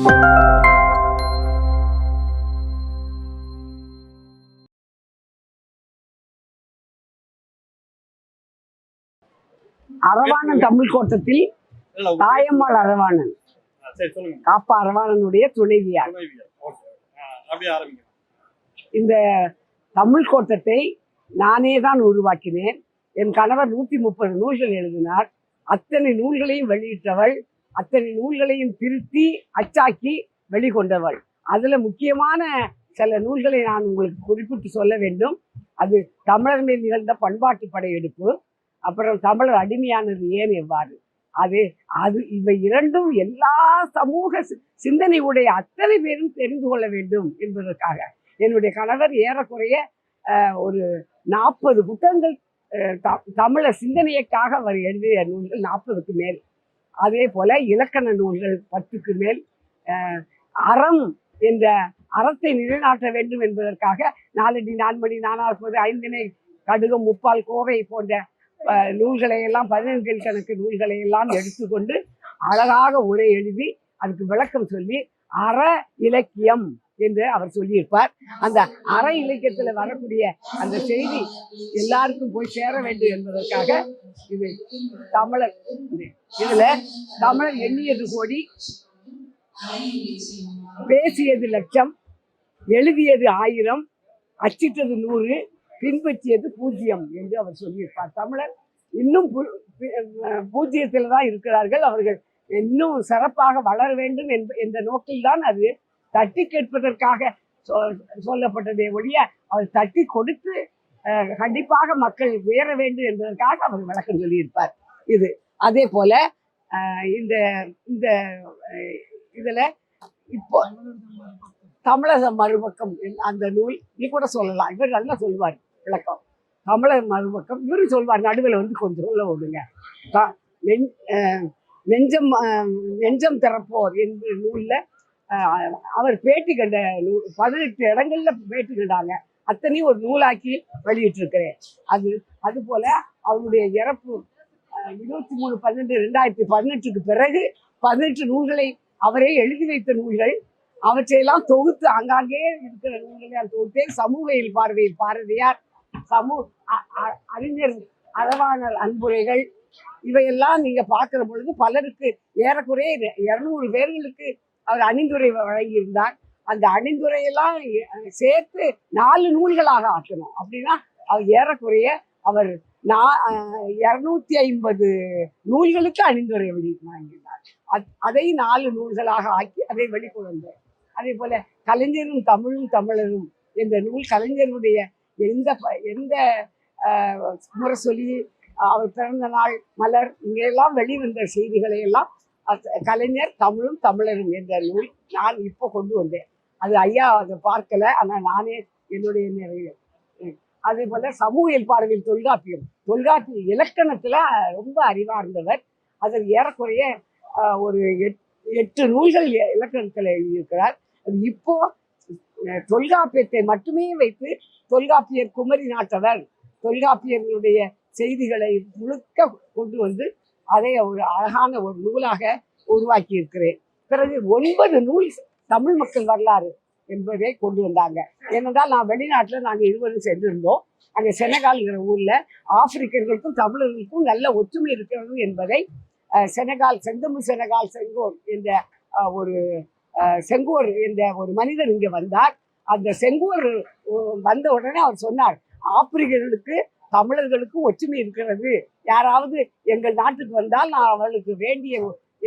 அரவாணன் தமிழ் கோட்டத்தில் தாயம்மாள் அரவாணன். காப்பா அரவாணனுடைய துணைவியார். இந்த தமிழ் கோட்டத்தை நானே தான் உருவாக்கினேன். என் கணவர் நூத்தி முப்பது நூல்கள் எழுதினார். அத்தனை நூல்களையும் வெளியிட்டவள் அத்தனை நூல்களையும் திருத்தி அச்சாக்கி வெளிக்கொண்டவள். அதில் முக்கியமான சில நூல்களை நான் உங்களுக்கு குறிப்பிட்டு சொல்ல வேண்டும். அது தமிழர் மேல் நிகழ்ந்த பண்பாட்டு படையெடுப்பு. அப்புறம் தமிழர் அடிமையானது ஏன் எவ்வாறு? அது அது இவை இரண்டும் எல்லா சமூக சி- சிந்தனை உடைய அத்தனை பேரும் தெரிந்து கொள்ள வேண்டும் என்பதற்காக. என்னுடைய கணவர் ஏறக்குறைய ஒரு நாற்பது புத்தகங்கள் த- தமிழர் சிந்தனையைக்காக அவர் எழுதிய நூல்கள் நாற்பதுக்கு மேல். அதே போல இலக்கண நூல்கள் பத்துக்கு மேல் அறம் என்ற அறத்தை நிலைநாட்ட வேண்டும் என்பதற்காக நாலடி நான்மணி நானாற்பது ஐந்தினை கடுகம் முப்பால் கோவை போன்ற நூல்களை எல்லாம் பதினெண்கள் கணக்கு நூல்களை எல்லாம் எடுத்துக்கொண்டு அழகாக உரை எழுதி அதுக்கு விளக்கம் சொல்லி அற இலக்கியம். என்று அவர் சொல்லியிருப்பார். அந்த அற இலக்கியத்தில் வரக்கூடிய அந்த செய்தி எல்லாருக்கும் போய் சேர வேண்டும் என்பதற்காக இது தமிழர் இது- இதுல தமிழர் எண்ணியது கோடி பேசியது லட்சம் எழுதியது ஆயிரம் அச்சிட்டது நூறு பின்பற்றியது பூஜ்ஜியம் என்று அவர் சொல்லியிருப்பார். தமிழர் இன்னும் பூஜ்ஜியத்தில் தான் இருக்கிறார்கள். அவர்கள் இன்னும் சிறப்பாக வளர வேண்டும் என்ப- என்ற நோக்கில்தான் அது தட்டி கேட்பதற்காக சொ- சொல்லப்பட்டதே ஒழிய அவர் தட்டி கொடுத்து கண்டிப்பாக மக்கள் உயர வேண்டும் என்பதற்காக அவர் விளக்கம் சொல்லியிருப்பார். இது அதே போல இந்த இந்த இதில் இப்போ தமிழக மறுபக்கம் என்- அந்த நூல் நீ கூட சொல்லலாம். இவர் நல்லா சொல்லுவார் விளக்கம். தமிழக மறுபக்கம் இவரு சொல்வார் நடுவில் வந்து கொஞ்சம் சொல்ல விடுங்க நெஞ்சம் நெஞ்சம் திறப்போர் என்று நூலில் அவர் பேட்டி கண்ட நூல் பதினெட்டு இடங்கள்ல பேட்டி கண்டாங்க. அத்தனையும் ஒரு நூலாக்கி வெளியிட்டிருக்கிறேன். அது அது போல அவருடைய இறப்பு இருபத்தி மூணு பன்னெண்டு ரெண்டாயிரத்தி பதினெட்டுக்கு பிறகு பதினெட்டு நூல்களை அவரே எழுதி வைத்த நூல்கள். அவற்றையெல்லாம் தொகுத்து ஆங்காங்கே இருக்கிற நூல்களை தொகுத்தே சமூகையில் பார்வையில் பாரதியார் சமூக அ- அ- அறிஞர் அளவான அன்புரைகள் இவையெல்லாம் நீங்க பார்க்கிற பொழுது பலருக்கு ஏறக்குறைய இருநூறு பேர்களுக்கு அவர் அணிந்துரை வழங்கியிருந்தார். அந்த அணிந்துரையெல்லாம் சேர்த்து நாலு நூல்களாக ஆக்கணும் அப்படின்னா அவர் ஏறக்குறைய அவர் நா- இரநூத்தி ஐம்பது நூல்களுக்கு அணிந்துரை வெளி வாங்கியிருந்தார் அத்- அதை நாலு நூல்களாக ஆக்கி அதை வெளிக்கொண்டு அதே போல கலைஞரும் தமிழும் தமிழரும் என்ற நூல் கலைஞருடைய எந்த ப- எந்த முரசொலி அவர் பிறந்த நாள் மலர் இங்கெல்லாம் வெளிவந்த செய்திகளை எல்லாம் கலைஞர் தமிழும் தமிழரும் என்ற நூல் நான் இப்போ கொண்டு வந்தேன். அது ஐயா அதை பார்க்கல ஆனால் நானே என்னுடைய நிறைய அதே போல சமூக பார்வையில் தொல்காப்பியம். தொல்காப்பிய இலக்கணத்துல ரொம்ப அறிவார்ந்தவர். அதில் ஏறக்குறைய ஒரு எட்- எட்டு நூல்கள் இலக்கணத்தில் எழுதியிருக்கிறார். அது இப்போ தொல்காப்பியத்தை மட்டுமே வைத்து தொல்காப்பியர் குமரி நாட்டவர். தொல்காப்பியர்களுடைய செய்திகளை முழுக்க கொண்டு வந்து அதை ஒரு அழகான ஒரு நூலாக உருவாக்கி இருக்கிறேன் பிறகு ஒன்பது நூல் தமிழ் மக்கள் வரலாறு என்பதை கொண்டு வந்தாங்க. ஏனென்றால் நான் வெளிநாட்டில் நாங்கள் இருவரும் சென்றிருந்தோம். அங்கே செனகால்ங்கிற ஊரில் ஆப்பிரிக்கர்களுக்கும் தமிழர்களுக்கும் நல்ல ஒற்றுமை இருக்கிறது என்பதை செனகால் செந்தமிழ் செனகால் செங்கோர் என்ற ஒரு செங்கோர் என்ற ஒரு மனிதர் இங்கே வந்தார். அந்த செங்கோர் வந்த உடனே அவர் சொன்னார் ஆப்பிரிக்கர்களுக்கு தமிழர்களுக்கு ஒற்றுமை இருக்கிறது. யாராவது எங்கள் நாட்டுக்கு வந்தால் நான் அவர்களுக்கு வேண்டிய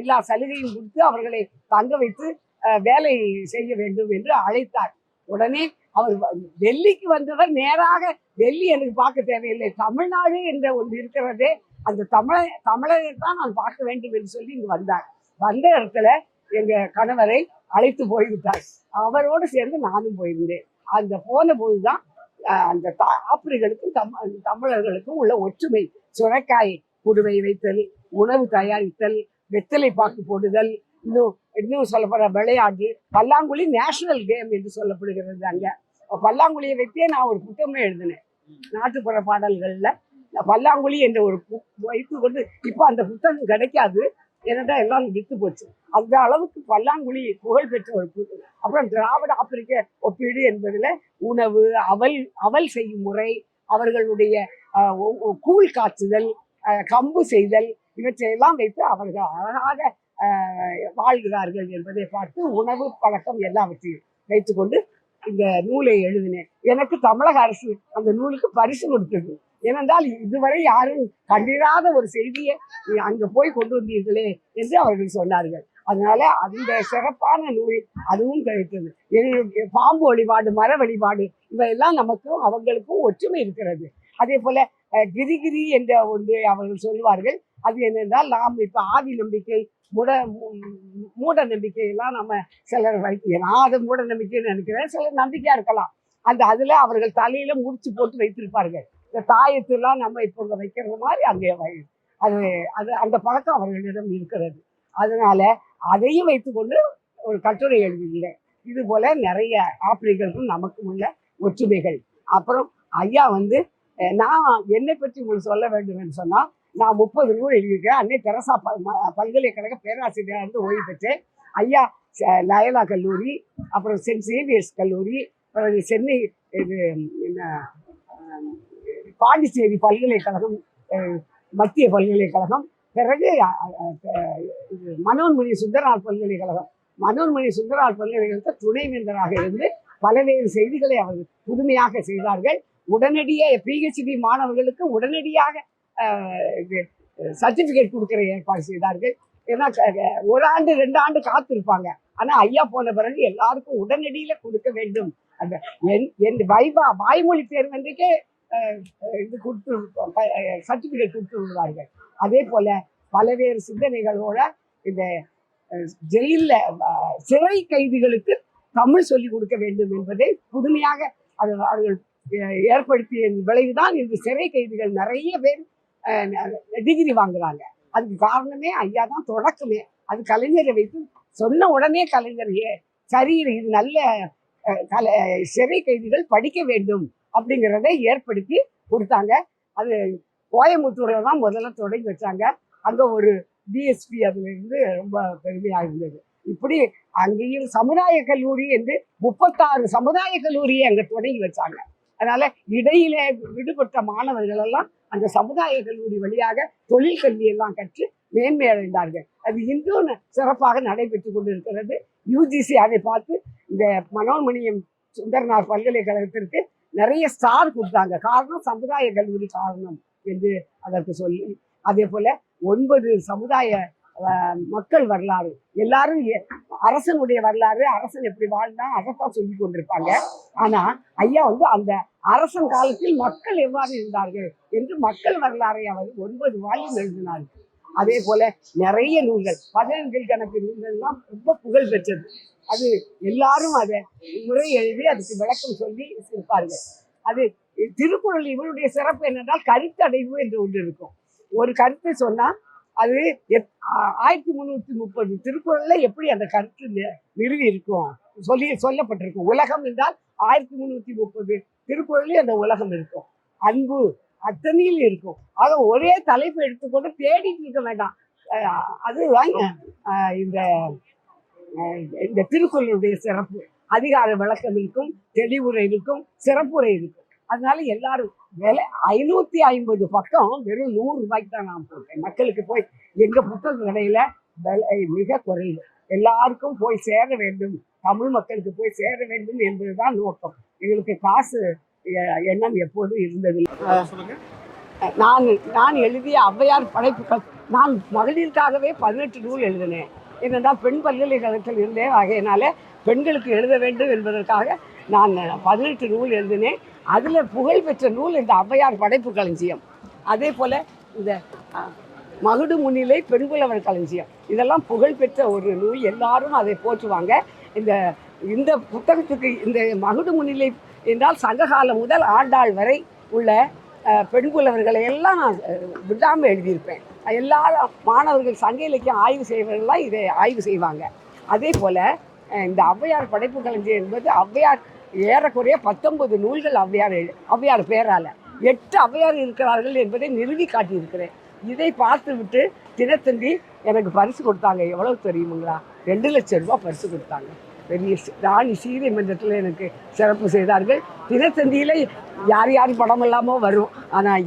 எல்லா சலுகையும் கொடுத்து அவர்களை தங்க வைத்து வேலை செய்ய வேண்டும் என்று அழைத்தார். உடனே அவர் டெல்லிக்கு வந்தவர் நேராக டெல்லி எனக்கு பார்க்க தேவையில்லை. தமிழ்நாடு என்ற ஒன்று இருக்கிறதே அந்த தமிழ தமிழரை தான் நான் பார்க்க வேண்டும் என்று சொல்லி இங்கு வந்தார். வந்த இடத்துல எங்க கணவரை அழைத்து போய்விட்டார். அவரோடு சேர்ந்து நானும் போயிருந்தேன். அந்த போன போதுதான் அந்த ஆப்பிரிகளுக்கும் தம் தமிழர்களுக்கும் உள்ள ஒற்றுமை சுரக்காய் குடுவை வைத்தல் உணவு தயாரித்தல் வெத்தலை பாக்கு போடுதல் இன்னும் இன்னும் சொல்லப்படுற விளையாட்டு பல்லாங்குழி நேஷனல் கேம் என்று சொல்லப்படுகிறது அங்கே. பல்லாங்குழியை வைத்தே நான் ஒரு புத்தகமே எழுதினேன். நாட்டுப்புற பாடல்களில் பல்லாங்குழி என்ற ஒரு வைத்து கொண்டு இப்போ அந்த புத்தகம் கிடைக்காது. ஏனென்றால் எல்லாம் வித்து போச்சு. அந்த அளவுக்கு பல்லாங்குழி புகழ் பெற்ற ஒரு புது அப்புறம் திராவிட ஆப்பிரிக்க ஒப்பீடு என்பதில் உணவு அவல் அவல் செய்யும் முறை அவர்களுடைய கூழ் காய்ச்சுதல் கம்பு செய்தல் இவற்றையெல்லாம் வைத்து அவர்கள் அழகாக வாழ்கிறார்கள் என்பதை பார்த்து உணவு பழக்கம் எல்லாவற்றையும் வைத்துக்கொண்டு இந்த நூலை எழுதினேன். எனக்கு தமிழக அரசு அந்த நூலுக்கு பரிசு கொடுத்தது ஏனென்றால் இதுவரை யாரும் கண்டிராத ஒரு செய்தியை அங்கே அங்க போய் கொண்டு வந்தீர்களே என்று அவர்கள் சொன்னார்கள். அதனால அந்த சிறப்பான நூல் அதுவும் கிடைத்தது. பாம்பு வழிபாடு மர வழிபாடு இவையெல்லாம் நமக்கும் அவங்களுக்கும் ஒற்றுமை இருக்கிறது. அதே போல கிரிகிரி என்ற ஒன்று அவர்கள் சொல்வார்கள். அது என்னென்றால் நாம் இப்போ ஆதி நம்பிக்கை மூட மூ- மூட நம்பிக்கையெல்லாம் நம்ம சிலர் வைத்து நான் அது மூட நம்பிக்கைன்னு நினைக்கிறேன் சிலர் நம்பிக்கையாக இருக்கலாம். அந்த அதில் அவர்கள் தலையில முடிச்சு போட்டு வைத்திருப்பார்கள். இந்த தாயத்தெல்லாம் நம்ம இப்போ இங்க வைக்கிறது மாதிரி அங்கே அது அது அந்த பழக்கம் அவர்களிடம் இருக்கிறது. அதனால அதையும் வைத்துக்கொண்டு ஒரு கட்டுரை எழுதியிருந்தேன் இது போல நிறைய ஆப்பிரிக்கர்களுக்கும் நமக்கும் உள்ள ஒற்றுமைகள். அப்புறம் ஐயா வந்து நான் என்னை பற்றி உங்களுக்கு சொல்ல வேண்டும் என்று சொன்னால் நான் முப்பது நூல் எழுதியிருக்கேன். அன்னை தெரசா பல் ம- பல்கலைக்கழக பேராசிரியராக இருந்து ஓய்வு பெற்றேன். ஐயா ச- லயலா கல்லூரி அப்புறம் சென்ட் சேவியர்ஸ் கல்லூரி அப்புறம் சென்னை இது என்ன பாண்டிச்சேரி பல்கலைக்கழகம் மத்திய பல்கலைக்கழகம் பிறகு இது மனோன்மணி சுந்தரால் பல்கலைக்கழகம். மனோன்மணி சுந்தரால் பல்கலைக்கழகத்தில் துணைவேந்தராக இருந்து பல்வேறு செய்திகளை அவர்கள் புதுமையாக செய்தார்கள். உடனடியே பிஹெச்டி மாணவர்களுக்கு உடனடியாக சர்டிஃபிகேட் கொடுக்கிற ஏற்பாடு செய்தார்கள். ஏன்னா ஒரு ஆண்டு ரெண்டு ஆண்டு காத்திருப்பாங்க. ஆனா ஐயா போன பிறகு எல்லாருக்கும் உடனடியில கொடுக்க வேண்டும். அந்த என் என் வைபா வாய்மொழி தேர்வு அன்றைக்கே இது கொடுத்து சர்டிஃபிகேட் கொடுத்து விடுவார்கள். அதே போல பல்வேறு சிந்தனைகளோட இந்த ஜெயிலில் சிறை கைதிகளுக்கு தமிழ் சொல்லிக் கொடுக்க வேண்டும் என்பதை புதுமையாக அது அவர்கள் ஏற்படுத்திய விளைவுதான் இந்த சிறை கைதிகள் நிறைய பேர் டிகிரி வாங்குறாங்க. அதுக்கு காரணமே ஐயா தான் தொடக்கமே. அது கலைஞரை வைத்து சொன்ன உடனே கலைஞர் ஏ சரி இது நல்ல கலை சிறை கைதிகள் படிக்க வேண்டும். அப்படிங்கிறத ஏற்படுத்தி கொடுத்தாங்க. அது கோயம்புத்தூரில் தான் முதல்ல தொடங்கி வச்சாங்க. அங்கே ஒரு டிஎஸ்பி அதுலேருந்து ரொம்ப பெருமையாக இருந்தது. இப்படி அங்கேயும் சமுதாய கல்லூரி என்று முப்பத்தாறு சமுதாய கல்லூரியை அங்கே தொடங்கி வச்சாங்க. அதனால இடையில விடுபட்ட மாணவர்கள் எல்லாம் அந்த சமுதாய கல்லூரி வழியாக தொழில் கல்வியெல்லாம் கற்று மேன்மை அடைந்தார்கள். அது இன்னும் சிறப்பாக நடைபெற்று கொண்டிருக்கிறது. யூஜிசி அதை பார்த்து இந்த மனோன்மணியம் சுந்தரனார் பல்கலைக்கழகத்திற்கு நிறைய ஸ்டார் கொடுத்தாங்க. காரணம் சமுதாய கல்லூரி காரணம் என்று அதற்கு சொல்லி அதே போல ஒன்பது சமுதாய மக்கள் வரலாறு. எல்லாரும் எ- அரசனுடைய வரலாறு அரசன் எப்படி வாழ்ந்தா அதைத்தான் சொல்லி கொண்டிருப்பாங்க. ஆனா ஐயா வந்து அந்த அரசன் காலத்தில் மக்கள் எவ்வாறு இருந்தார்கள் என்று மக்கள் வரலாறை அவர் ஒன்பது வாயில் எழுதினார். அதே போல நிறைய நூல்கள் பதினெண்கள் கணக்கு நூல்கள்லாம் ரொம்ப புகழ் பெற்றது. அது எல்லாரும் அதை முறை எழுதி அதுக்கு விளக்கம் சொல்லி இருப்பார்கள். அது திருக்குறள் இவருடைய சிறப்பு என்னென்றால் கருத்தடைவு என்று ஒன்று இருக்கும். ஒரு கருத்தை சொன்னால் அது எத்- ஆயிரத்தி முந்நூற்றி முப்பது திருக்குறள்ல எப்படி அந்த கருத்து நிறுவி இருக்கும்? சொல்லி சொல்லப்பட்டிருக்கும். உலகம் என்றால் ஆயிரத்தி முந்நூற்றி முப்பது திருக்குறள்லயும் அந்த உலகம் இருக்கும். அன்பு அத்தனையில் இருக்கும். ஆக ஒரே தலைப்பு எடுத்துக்கொண்டு தேடிட்டு இருக்க வேண்டாம். அதுதான் இந்த இந்த திருக்குறளுடைய சிறப்பு. அதிகார விளக்கம் இருக்கும் தெளிவுரை இருக்கும் சிறப்புரை இருக்கும். அதனால எல்லாரும் விலை ஐநூத்தி ஐம்பது பக்கம் வெறும் நூறு ரூபாய்க்கு தான் நான் போட்டேன். மக்களுக்கு போய் எங்க புத்தக கடையில விலை மிக குறைவு. எல்லாருக்கும் போய் சேர வேண்டும். தமிழ் மக்களுக்கு போய் சேர வேண்டும் என்பதுதான் நோக்கம். எங்களுக்கு காசு எண்ணம் எப்போதும் இருந்தது நான் நான் எழுதிய ஔவையார் படைப்புகள் நான் மகளிருக்காகவே பதினெட்டு நூல் எழுதினேன். ஏனென்றால் பெண் பல்கலைக்கழகத்தில் இருந்தேன் ஆகையினால பெண்களுக்கு எழுத வேண்டும் என்பதற்காக நான் பதினெட்டு நூல் எழுதினேன். அதில் புகழ்பெற்ற நூல் இந்த ஔவையார் படைப்பு களஞ்சியம். அதே போல் இந்த மகுடு முன்னிலை பெண்புலவர் களஞ்சியம். இதெல்லாம் புகழ்பெற்ற ஒரு நூல். எல்லாரும் அதை போற்றுவாங்க. இந்த இந்த புத்தகத்துக்கு இந்த மகுடு முன்னிலை என்றால் சங்ககாலம் முதல் ஆண்டாள் வரை உள்ள பெண் புலவர்களை எல்லாம் நான் விடாமல் எழுதியிருப்பேன். எல்லா மாணவர்கள் சங்க இலக்கியம் ஆய்வு செய்வர்கள்லாம் இதை ஆய்வு செய்வாங்க. அதே போல் இந்த ஔவையார் படைப்பு கலைஞர் என்பது ஔவையார் ஏறக்குறைய பத்தொன்பது நூல்கள் ஔவையார் எழு ஔவையார் பேரால். எட்டு ஔவையார் இருக்கிறார்கள் என்பதை நிறுவி காட்டியிருக்கிறேன். இதை பார்த்து விட்டு தினத்தந்தி எனக்கு பரிசு கொடுத்தாங்க. எவ்வளவு தெரியுமுங்களா? ரெண்டு லட்சம் ரூபாய் பரிசு கொடுத்தாங்க. பெரிய ராணி சீதை மன்றத்தில் எனக்கு சிறப்பு செய்தார்கள். தினத்தந்தியில் யார் யார் படம் எல்லாமோ வரும். ஆனால்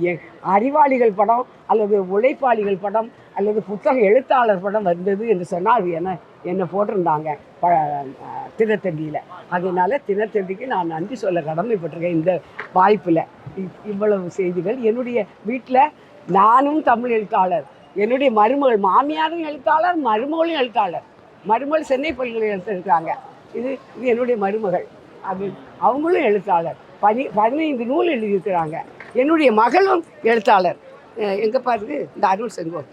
அறிவாளிகள் படம் அல்லது உழைப்பாளிகள் படம் அல்லது புத்தக எழுத்தாளர் படம் வந்தது என்று சொன்னால் அது என்ன என்னை போட்டிருந்தாங்க ப தினத்தந்தியில். அதனால தினத்தந்திக்கு நான் நன்றி சொல்ல கடமைப்பட்டிருக்கேன் இந்த வாய்ப்பில். இவ்வளவு செய்திகள். என்னுடைய வீட்டில் நானும் தமிழ் எழுத்தாளர். என்னுடைய மருமகள் மாமியாரும் எழுத்தாளர் மருமகளும் எழுத்தாளர். மருமகள் சென்னை பல்கலைக்கழகத்தில் இருக்காங்க இது இது என்னுடைய மருமகள். அது அவங்களும் எழுத்தாளர். பனி பதினைந்து நூல் எழுதியிருக்கிறாங்க. என்னுடைய மகளும் எழுத்தாளர். எங்கே எங்க பாருங்க இந்த அருள் செங்கோல்.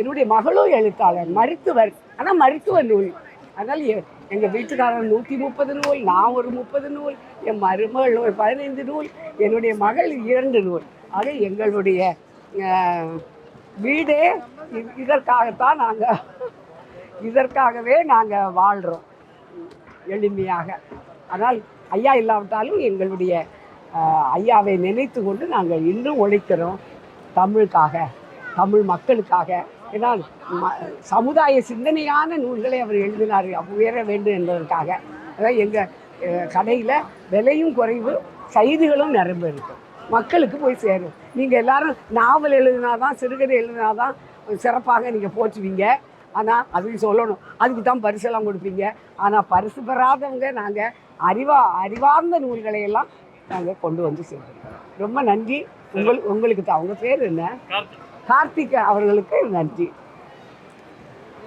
என்னுடைய மகளும் எழுத்தாளர் மருத்துவர். ஆனால் மருத்துவ நூல். அதனால் எங்கள் வீட்டுக்காரர் நூற்றி முப்பது நூல் நான் ஒரு முப்பது நூல் என் மருமகள் ஒரு பதினைந்து நூல் என்னுடைய மகள் இரண்டு நூல். ஆக எங்களுடைய வீடே இதற்காகத்தான் நாங்கள் இதற்காகவே நாங்கள் வாழ்கிறோம் எளிமையாக. ஆனால் ஐயா இல்லாவிட்டாலும் எங்களுடைய ஐயாவை நினைத்து கொண்டு நாங்கள் இன்னும் உழைக்கிறோம் தமிழுக்காக தமிழ் மக்களுக்காக. ஏன்னா ம- சமுதாய சிந்தனையான நூல்களை அவர் எழுதினார். உயர வேண்டும் என்பதற்காக. அதான் எங்கள் கடையில் விலையும் குறைவு செய்திகளும் நிரம்ப இருக்கும் மக்களுக்கு போய் சேரும். நீங்கள் எல்லாரும் நாவல் எழுதினா தான் சிறுகதை எழுதினா தான் சிறப்பாக நீங்கள் போற்றுவீங்க. ஆனால் அதையும் சொல்லணும். அதுக்கு தான் பரிசெல்லாம் கொடுப்பீங்க. ஆனால் பரிசு பெறாதவங்க நாங்கள் அறிவா அறிவார்ந்த நூல்களை எல்லாம் நாங்கள் கொண்டு வந்து சேர்க்கிறோம் ரொம்ப நன்றி. உங்கள் உங்களுக்கு தான். அவங்க பேர் என்ன? கார்த்திக் அவர்களுக்கு நன்றி.